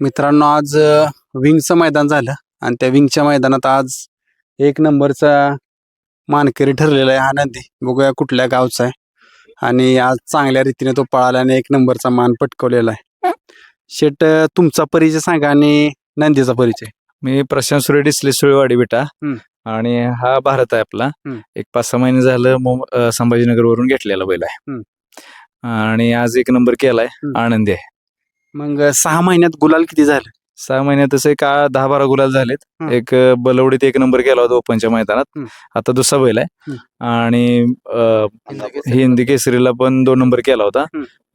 मित्रांनो आज विंगचं मैदान झालं आणि त्या विंगच्या मैदानात आज एक नंबरचा मानकरी ठरलेला आहे आनंदी. बघूया कुठल्या गावचा आहे. आणि आज चांगल्या रीतीने तो पळाला आणि एक नंबरचा मान पटकवलेला आहे. शेट तुमचा परिचय सांगा आणि नंदीचा परिचय. मी प्रशांत सुरे डिसले सुळेवाडी बेटा. आणि हा भारत आहे आपला. एक पाच सहा महिने झालं संभाजीनगर वरून घेतलेला बैल आहे. आणि आज एक नंबर केलाय. आनंदी आहे. मग सहा महिन्यात गुलाल किती झालं? सहा महिन्यात तसे एक आ- दहा बारा गुलाल झालेत. एक अं, बलवडीत एक नंबर केला होता ओपनच्या मैदानात. आता दुसरा बैल आहे. आणि अं, हिंदी केसरीला पण दोन नंबर केला होता.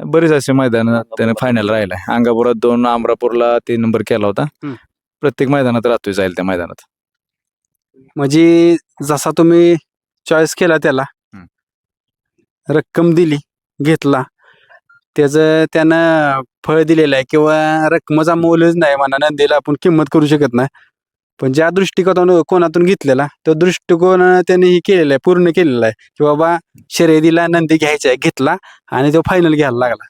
बरेच असे मैदान त्याने फायनल राहिलाय अंगापुरात दोन अमरापूरला तीन नंबर केला होता. प्रत्येक मैदानात राहतोय जाईल त्या मैदानात. म्हणजे जसा तुम्ही चॉईस केला त्याला रक्कम दिली घेतला त्याचं त्यानं फळ दिलेलं आहे किंवा रकमेचा मोलच नाही म्हणा नंदीला आपण किंमत करू शकत नाही. पण ज्या दृष्टिकोनातून कोणातून घेतलेला तो दृष्टिकोन त्याने हे केलेला आहे पूर्ण केलेला आहे. की बाबा शर्यतीला नंदी घ्यायचा आहे घेतला आणि तो फायनल घ्यायला लागला.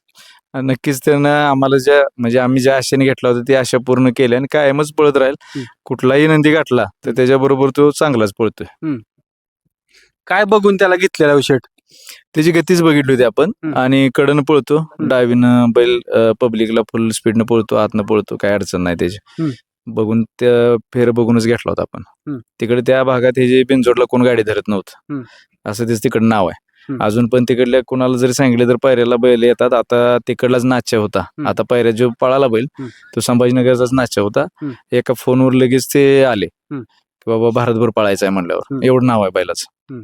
नक्कीच त्यानं आम्हाला ज्या म्हणजे आम्ही ज्या आशेने घेतला होता ती आशा पूर्ण केली आणि कायमच पळत राहील. कुठलाही नंदी गाठला तर त्याच्याबरोबर तो चांगलाच पळतोय. काय बघून त्याला घेतलेला शेट? त्याची गतीच बघितली होती आपण हम्म. आणि कडनं पळतो डावीनं बैल पब्लिकला फुल स्पीडनं पळतो आतनं पळतो काय अडचण नाही त्याची हम्म. बघून त्या फेर बघूनच घेतला होता आपण. तिकडे त्या भागात हे जे बिनजोडला कोण गाडी धरत नव्हतं. असं त्याचं तिकडं नाव आहे हम्म. अजून पण तिकडल्या कोणाला जरी सांगितलं तर पायऱ्याला बैल येतात आता तिकडलाच नाच्या होता हम्म. आता पायऱ्या जो पळाला बैल हम्म. तो संभाजीनगरचाच नाच्या होता हम्म. एका फोनवर लगेच ते आले हम्म. की बाबा भारतभर पळायचं आहे म्हणल्यावर हम्म. एवढं नाव आहे बैलाचं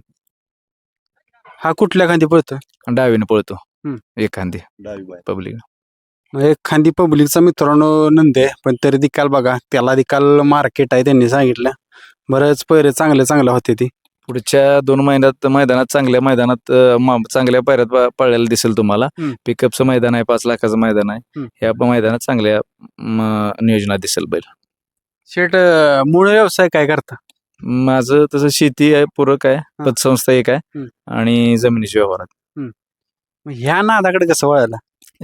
हा कुठल्या खांदी पळतो आणि डावीने पळतो. हम्म. एखादी पब्लिक एक खांदी पब्लिकचा मित्रांनो नंद आहे पण तरी दिकाल बघा. त्याला दिकाल मार्केट आहे त्यांनी सांगितलं. बरेच पैरे चांगले चांगले होते ती. पुढच्या दोन महिन्यात मैदानात चांगल्या मैदानात अं, मा- चांगल्या पायऱ्यात प- पळायला दिसेल तुम्हाला. हम्म. पिकअपचं मैदान आहे पाच लाखाचं मैदान आहे. हम्म. ह्या पण मैदानात चांगल्या म, नियोजनात दिसेल बैल. शेट अं, मूळ व्यवसाय काय करता? माझं तसं शेती आहे पूरक आहे पतसंस्था एक आहे. आणि जमिनीच्या व्यवहारात. मग ह्या नादाकडे कसं वळायला?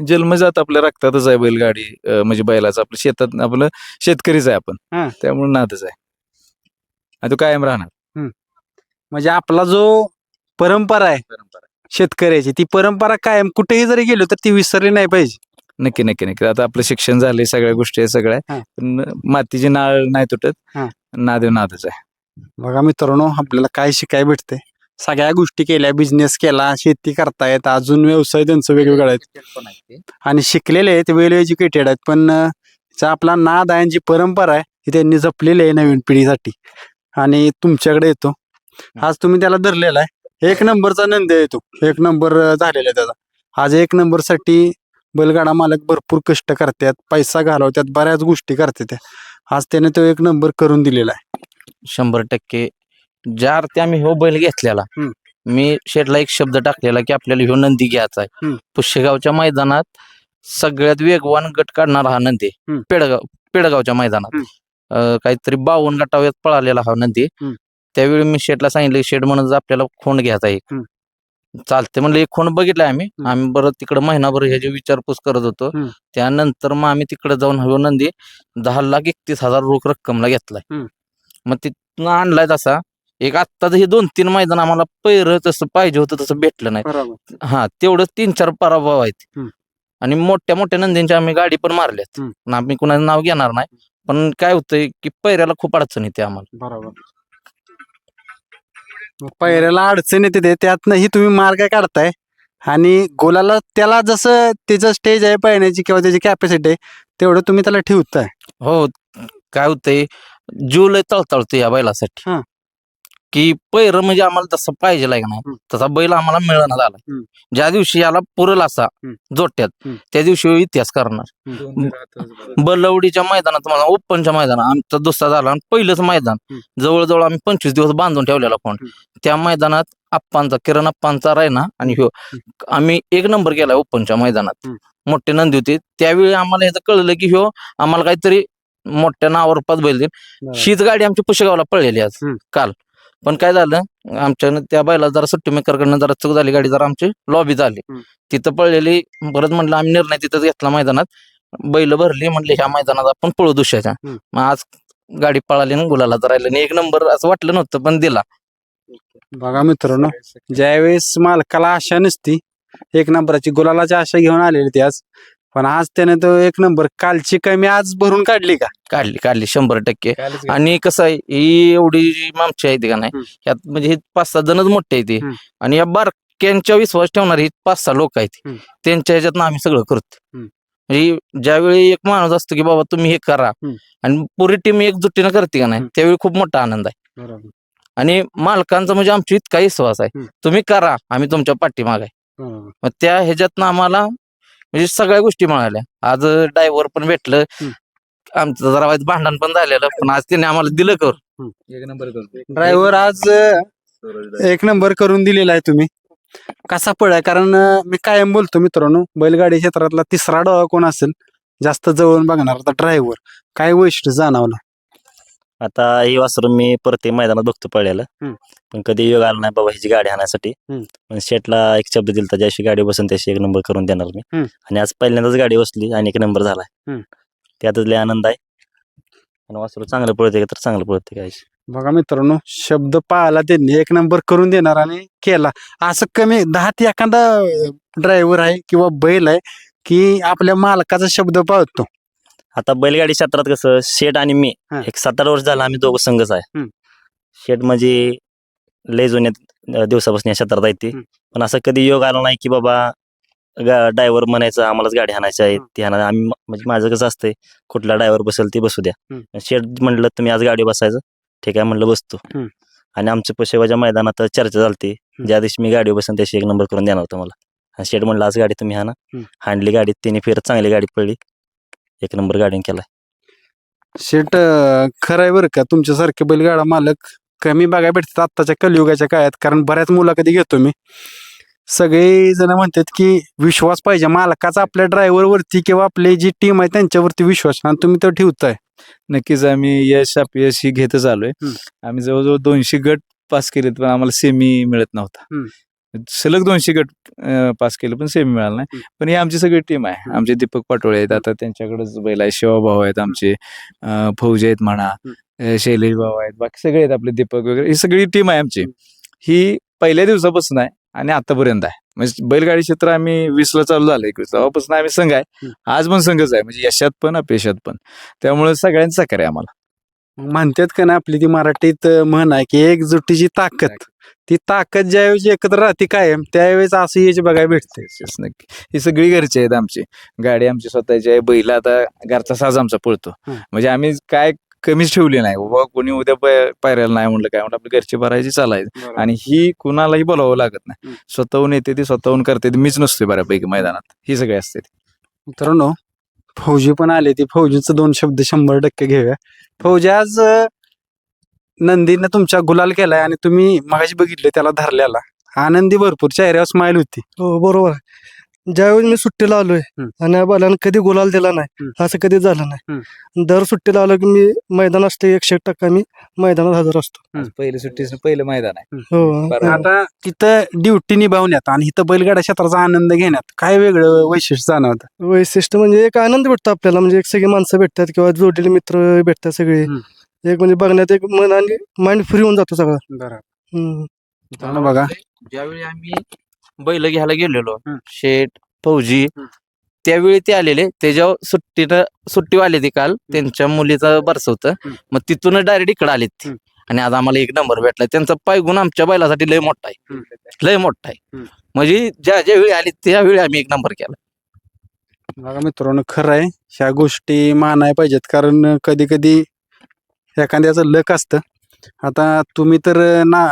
जन्मजात आपल्या रक्तातच आहे बैलगाडी अं, म्हणजे बैलाचं. आपलं शेतात आपलं शेतकरीच आहे आपण. त्यामुळे नादच आहे. आणि तो कायम राहणार. म्हणजे आपला जो परंपरा आहे शेतकऱ्याची ती परंपरा कायम कुठेही जरी गेलो तर ती विसरली नाही पाहिजे. नक्की नक्की नक्की. आता आपलं शिक्षण झाले सगळ्या गोष्टी आहे सगळ्या. हा. पण मातीची नाळ नाही तुटत. हा. नादेव नादच आहे. बघा मित्रांनो आपल्याला काय शिकाय भेटते सगळ्या गोष्टी केल्या बिझनेस केला शेती करतायत अजून व्यवसाय त्यांचं वेगवेगळं आहेत. आणि शिकलेले आहेत वेल एज्युकेटेड आहेत पण चा आपला नाद आहे जी परंपरा आहे ती त्यांनी जपलेली आहे नवीन पिढीसाठी. आणि तुमच्याकडे येतो. आज तुम्ही त्याला धरलेला आहे. एक नंबरचा नंद येतो एक नंबर झालेला आहे त्याचा. आज एक नंबरसाठी बैलगाडा मालक भरपूर कष्ट करतात पैसा घालवतात बऱ्याच गोष्टी करतात. आज त्याने तो एक नंबर करून दिलेला आहे. शंभर टक्के ज्या अर्थी आम्ही ह्यो बैल घेतलेला हम्म. मी शेटला एक शब्द टाकलेला की आपल्याला ह्यो नंदी घ्यायचा आहे हम्म. पुष्यगावच्या मैदानात सगळ्यात वेगवान गट काढणारा हा नंदी हम्म. पेडगाव पेडगावच्या मैदानात अं, काहीतरी बावन्न गटाव्यात पळालेला हा नंदी हम्म. त्यावेळी मी शेटला सांगितलं शेट म्हणून आपल्याला खोंड घ्यायचा एक हम्म. चालते म्हणलं एक खोंड बघितलाय आम्ही हम्म. आम्ही बरं तिकडे महिनाभर ह्याची विचारपूस करत होतो हम्म. त्यानंतर मग आम्ही तिकडे जाऊन ह्यो नंदी दहा लाख एकतीस हजार रोख रक्कमला घेतलाय हम्म. मग तिथनं आणलाय तसा. एक आत्ताच हे दोन तीन मैदान आम्हाला पैर तसं पाहिजे होतं तसं भेटलं नाही. बरोबर. हा तेवढं तीन चार पराभव आहेत. हम्म. आणि मोठ्या मोठ्या नंदींच्या आम्ही गाडी पण मारल्यात. हम्म. आम्ही कुणाचं नाव घेणार नाही. पण काय होतंय की पैऱ्याला खूप अडचण येते आम्हाला. बरोबर. पहिल्याला अडचण येते ते. त्यातनंही तुम्ही मार्ग काढताय. आणि गोलाला त्याला जसं त्याचं स्टेज आहे पळण्याची किंवा त्याची कॅपॅसिटी आहे तेवढं तुम्ही त्याला ठेवताय. हो काय होतंय? जीव लय तळतळतो या बैलासाठी हा. की पैर म्हणजे आम्हाला तसं पाहिजे का नाही हम्म. तसा बैल आम्हाला मिळणार झाला हम्म. ज्या दिवशी याला पुरल असा हम्म. जोट्यात हम्म. त्या दिवशी ह्यो इतिहास करणार बलवडीच्या मैदानात मला ओपनच्या मैदानात आमचा दुसरा झाला आणि पहिलंच मैदान हम्म. जवळजवळ आम्ही पंचवीस दिवस बांधून ठेवलेला फोन हम्म. त्या मैदानात आप्पांचा किरण आप्पांचा रायना आणि ह्यो आम्ही एक नंबर केला ओपनच्या मैदानात हम्म. मोठे नंदी होते त्यावेळी आम्हाला ह्याचं कळलं की ह्यो आम्हाला काहीतरी मोठ्या नावावर पाच बैल देईल हीच गाडी आमची पुशेगावला पळलेली आज हम्म. काल. पण काय झालं आमच्यानं त्या बैला जरा सुट्टी मेकरकडनं जरा चूक झाली गाडी जरा आमची लॉबी झाली. हम्म. तिथं पळलेली परत म्हटलं आम्ही निर्णय तिथंच घेतला मैदानात. बैल भरली म्हणले ह्या मैदानात आपण पळू दुसऱ्याच्या. हम्म. मग आज गाडी पळाली ना गुलाला राहिलं. आणि एक नंबर असं वाटलं नव्हतं पण दिला. बघा मित्रांनो ज्यावेळेस मालकाला आशा नसती एक नंबराची गुलालाची आशा घेऊन आलेली ती आज. पण आज त्याने तो एक नंबर कालची कमी आज भरून काढली का काढली काढली शंभर टक्के आणि कसं आहे ही एवढी जी मागची आहे ती का नाही हम्म. यात म्हणजे हे पाच सहा जणच मोठे आहे ते हम्म. आणि या बारक्यांच्या विश्वास ठेवणारी ही पाच सहा लोक आहेत हम्म. त्यांच्या ह्याच्यात आम्ही सगळं करतो हम्म. म्हणजे ज्यावेळी एक माणूस असतो की बाबा तुम्ही हे करा हम्म. आणि पुरी टीम एकजुटीनं करते का नाही हम्म. त्यावेळी खूप मोठा आनंद आहे बरोबर आणि मालकांचा म्हणजे आमची इतका विश्वास आहे हम्म. तुम्ही करा आम्ही तुमच्या पाठीमाग आहे बरोबर मग त्या ह्याच्यातनं आम्हाला म्हणजे सगळ्या गोष्टी मिळाल्या. आज ड्रायव्हर पण भेटलं. आमचं जरा वाईट भांडण पण झालेलं पण आज त्याने आम्हाला दिलं कर एक नंबर करतो ड्रायव्हर आज एक नंबर करून दिलेला आहे तुम्ही. कसा पळाय कारण अं, मी कायम बोलतो मित्रांनो बैलगाडी क्षेत्रातला तिसरा डोळा कोण असेल? जास्त जवळून बघणार आता ड्रायव्हर. काय वैशिष्ट्य जाणवलं? आता ही वासरू मी प्रत्येक मैदानात बघतो हम्म. पण कधी योग आला नाही बाबा ह्याची गाडी आणायसाठी हम्म. पण शेटला एक शब्द दिलता ज्याशी गाडी बसून त्याशी एक नंबर करून देणार मी हम्म. आणि आज पहिल्यांदाच गाडी बसली आणि एक नंबर झालाय हम्म. त्यातच लय आनंद आहे आणि वासरू चांगलं पळते तर चांगलं पळते काय बघा मित्रांनो शब्द पाळला त्यांनी एक नंबर करून देणार आणि केला असं कमी दहा ते एखादा ड्रायव्हर आहे किंवा बैल आहे की आपल्या मालकाचा शब्द पाळतो आता बैलगाडी क्षेत्रात कसं शेट आणि मी हा. एक सात आठ वर्ष झालं आम्ही दोघं संघच आहे हम्म. शेट म्हणजे लय जुन्या अं, दिवसापासून या क्षेत्रात आहे ते हम्म. पण असं कधी योग आला नाही की बाबा ड्रायव्हर म्हणायचं आम्हालाच गाडी हाणायची आहे. ती हाणा आम्ही म्हणजे माझं कसं असतंय कुठला ड्रायव्हर बसेल ती बसू द्या हम्म. पण शेट म्हणलं तुम्ही आज गाडी बसायचं ठीक आहे म्हणलं बसतो हम्म. आणि आमच्या पशेवाच्या मैदानात चर्चा झालती ज्या दिवशी मी गाडी बसून त्याशी एक नंबर करून देणार होतो मला आणि शेट म्हणलं आज गाडी तुम्ही हाना हम्म. हाणली गाडी तिने फिर चांगली गाडी पडली एक नंबर गाडी केला शेट अं, खरं आहे बरं का तुमच्यासारखे बैलगाडा मालक कमी बघायला भेटतात आत्ताच्या कलियुगाच्या काळात कारण बऱ्याच मुलाखती घेतो मी. सगळे जण म्हणतात की विश्वास पाहिजे मालकाचा आपल्या ड्रायव्हर वरती किंवा आपली जी टीम आहे त्यांच्यावरती विश्वास आणि तुम्ही तो ठेवताय. नक्कीच आम्ही यश अपयश ही घेतच आलोय. आम्ही जवळजवळ दोनशे गट पास केलेत पण आम्हाला सेमी मिळत नव्हता. सलग दोनशे गट पास केले पण सेमी मिळाला नाही. पण ही आमची सगळी टीम आहे. आमचे दीपक पाटोळे आहेत. आता त्यांच्याकडेच बैल आहे शिवाभाऊ आहेत आमचे. फौजी आहेत म्हणा. शैलेश भाऊ आहेत. बाकी सगळे आहेत आपले दीपक वगैरे. ही सगळी टीम आहे आमची. ही पहिल्या दिवसापासून आहे आणि आतापर्यंत आहे. म्हणजे बैलगाडी क्षेत्र आम्ही वीसला चालू झालं एकवीस तेव्हापासून आम्ही संघ आहे. आज पण संघच आहे. म्हणजे यशात पण अपयशात पण. त्यामुळे सगळ्यांचं आहे आम्हाला. म्हणतात का ना आपली ती मराठीत म्हण आहे की एकजुटीची ताकद. ती ताकद ज्यावेळेस एकत्र राहते कायम त्यावेळेस असं याची बघायला भेटते नक्की. ही सगळी घरची आहेत आमची. गाडी आमची स्वतःची आहे. बैल आता घरचा साज आमचा पळतो. म्हणजे आम्ही काय कमीच ठेवली नाही. बाबा कोणी उद्या पाय- पायऱ्याला नाही म्हणलं काय म्हणलं आपली घरची भरायची चालायची आणि ही कुणालाही बोलावं लागत नाही. स्वतःहून येते ती स्वतःहून करते ती. मीच नसते बऱ्यापैकी मैदानात. ही सगळी असते. मित्रांनो फौजी पण आले ती फौजीचं दोन शब्द शंभर टक्के घेऊया. फौजी आज नंदीनं तुमच्या गुलाल केलाय आणि तुम्ही मगाशी बघितलं त्याला धरल्याला. आनंदी भरपूर चेहऱ्यावर स्माइल होती. हो बरोबर. ज्यावेळी मी सुट्टीला आलोय हम्म. आणि या बालानं कधी गुलाल दिला नाही हम्म. असं कधी झालं नाही दर सुट्टीला आलो की मी मैदान असते एकशे एक टक्का मी मैदानात हजर असतो. पहिली सुट्टी पहिलं मैदान आहे हो. आता तिथं ड्युटी निभावण्यात आणि इथं बैलगाडा क्षेत्राचा आनंद घेण्यात काय वेगळं वैशिष्ट्य जाणवतं वैशिष्ट्य म्हणजे एक आनंद भेटतो आपल्याला म्हणजे एक सगळी माणसं भेटतात किंवा जोडलेले मित्र भेटतात सगळे हम्म. एक म्हणजे बघण्यात एक मन आणि माइंड फ्री होऊन जातो सगळा बरं हम्म. मित्रांनो बघा ज्यावेळी आम्ही बैल घ्यायला गेलेलो. शेठ फौजी. त्यावेळी ते आलेले. त्याच्यावर सुट्टीनं सुट्टी आले ते काल. त्यांच्या मुलीचं बरस होतं. मग तिथून डायरेक्ट इकडे आलेत ते. आणि आज आम्हाला एक नंबर भेटला. त्यांचा पायगुण आमच्या बैलासाठी लय मोठा आहे. लय मोठा आहे. म्हणजे ज्या ज्या वेळी आले त्यावेळी आम्ही एक नंबर केला. बघा मित्रांनो खरं आहे. ह्या गोष्टी मानाय पाहिजेत. कारण कधी कधी एखाद्याचं लक असतं. आता तुम्ही तर ना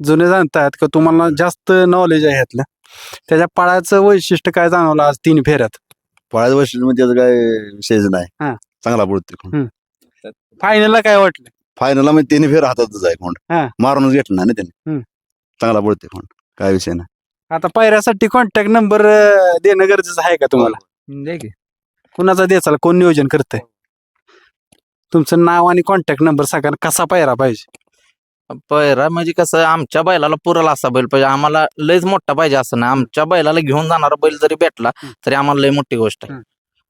जुने जाणतायत का? तुम्हाला जास्त नॉलेज आहे ह्यातलं. त्याच्या पाळाचं वैशिष्ट्य काय जाणवलं आज तीन फेऱ्यात? पळायचं वर्षी म्हणजे त्याचं काय विषयच हा. नाही चांगला पडतो फायनलला काय वाटलं? फायनलला म्हणजे तिने फेर हातातच आहे कोण. हा. मारूनच घेतला नाही ना त्याने. हम्म. चांगला पडते कोण. काय विषय नाही. आता पायऱ्यासाठी कॉन्टॅक्ट नंबर देणं गरजेचं आहे का तुम्हाला? की. कुणाचा द्यायचा कोण नियोजन करतंय? तुमचं नाव आणि कॉन्टॅक्ट नंबर सांगा कसा पायरा पाहिजे? पैरा म्हणजे कसं आमच्या बैलाला पुरल असा बैल पाहिजे. आम्हाला लयच मोठा पाहिजे असं नाही. आमच्या बैलाला घेऊन जाणारा बैल जरी भेटला तरी आम्हाला लय मोठी गोष्ट आहे.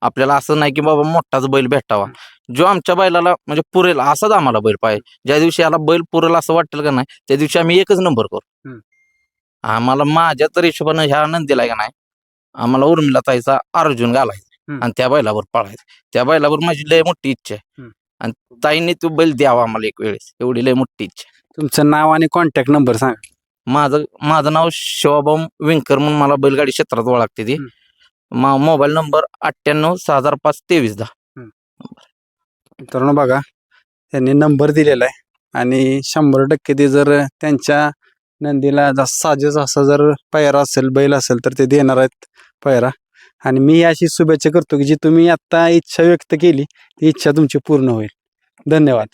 आपल्याला असं नाही की बाबा मोठाच बैल भेटावा. जो आमच्या बैलाला म्हणजे पुरेल असाच आम्हाला बैल पाहिजे. ज्या दिवशी याला बैल पुरेल असं वाटेल का नाही त्या दिवशी आम्ही एकच नंबर करू. आम्हाला माझ्या तर हिशोबानं ह्या नंदीला का नाही आम्हाला उर्मिला ताईचा अर्जुन घालायचा. आणि त्या बैलावर पळायचं. त्या बैलावर माझी लय मोठी इच्छा आहे. आणि ताईने तो बैल द्यावा आम्हाला एक वेळेस. एवढी लय मोठी इच्छा. तुमचं नाव आणि कॉन्टॅक्ट नंबर सांगा. माझं माझं नाव शिवाभाऊ विंकर म्हणून मला बैलगाडी क्षेत्रात ओळखते ती. मा मोबाईल नंबर अठ्ठ्याण्णव सहा हजार पाच तेवीस दहा. मित्रांनो बघा त्यांनी नंबर दिलेला आहे. आणि शंभर टक्के ते जर त्यांच्या नंदीला जास्त साजेस असा जर पैरा असेल बैल असेल तर ते देणार आहेत पैरा आणि मी अशी शुभेच्छा करतो की जी तुम्ही आता इच्छा व्यक्त केली ती इच्छा तुमची पूर्ण होईल. धन्यवाद.